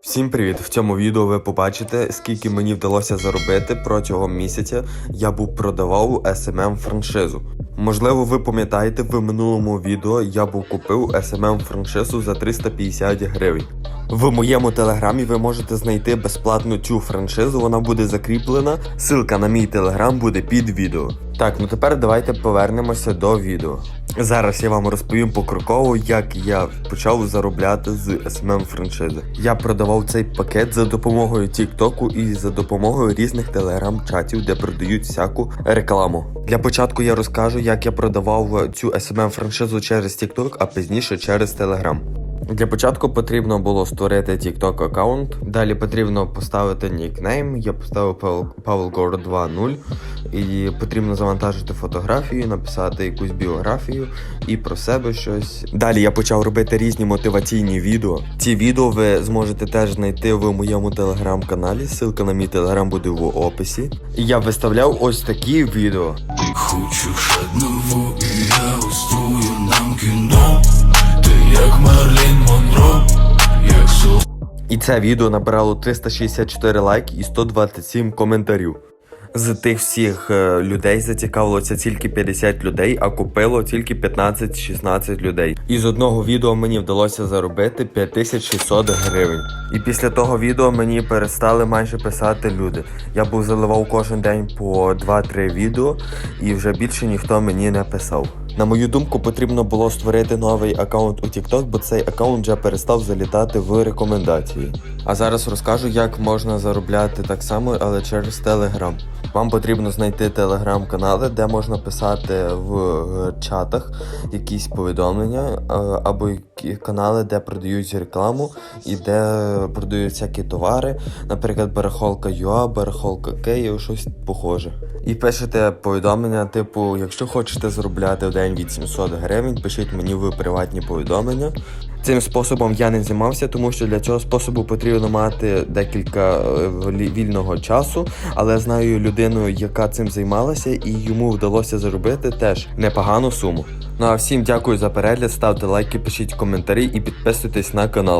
Всім привіт! В цьому відео ви побачите, скільки мені вдалося заробити протягом місяця. Я був продавав SMM франшизу. Можливо, ви пам'ятаєте, в минулому відео я був купив SMM франшизу за 350 гривень. В моєму телеграмі ви можете знайти безплатно цю франшизу, вона буде закріплена. Ссылка на мій телеграм буде під відео. Так, ну тепер давайте повернемося до відео. Зараз я вам розповім покроково, як я почав заробляти з SMM франшизи. Я продавав цей пакет за допомогою TikTok і за допомогою різних телеграм-чатів, де продають всяку рекламу. Для початку я розкажу, як я продавав цю SMM франшизу через TikTok, а пізніше через Telegram. Для початку потрібно було створити TikTok аккаунт. Далі потрібно поставити нікнейм. Я поставив Павел 2.0. І потрібно завантажити фотографію, написати якусь біографію і про себе щось. Далі я почав робити різні мотиваційні відео. Ці відео ви зможете теж знайти в моєму телеграм-каналі. Ссылка на мій телеграм буде в описі. Я виставляв ось такі відео. Хочеш одного І це відео набирало 364 лайки і 127 коментарів. З тих всіх е, людей зацікавилося тільки 50 людей, а купило тільки 15-16 людей. І з одного відео мені вдалося заробити 5600 гривень. І після того відео мені перестали майже писати люди. Я був заливав кожен день по 2-3 відео, і вже більше ніхто мені не писав. На мою думку, потрібно було створити новий аккаунт у TikTok, бо цей аккаунт вже перестав залітати в рекомендації. А зараз розкажу, як можна заробляти так само, але через Telegram. Вам потрібно знайти телеграм-канали, де можна писати в е, чатах якісь повідомлення, е, або канали, де продають рекламу і де продають всякі товари, наприклад, барахолка ЮА, барахолка Київ, щось похоже. І пишете повідомлення, типу, якщо хочете заробляти в день від 700 гривень, пишіть мені в приватні повідомлення. Цим способом я не займався, тому що для цього способу потрібно мати декілька е, вільного часу, але знаю людину, яка цим займалася, і йому вдалося заробити теж непогану суму. Ну а всім дякую за перегляд, ставте лайки, пишіть коментарі і підписуйтесь на канал.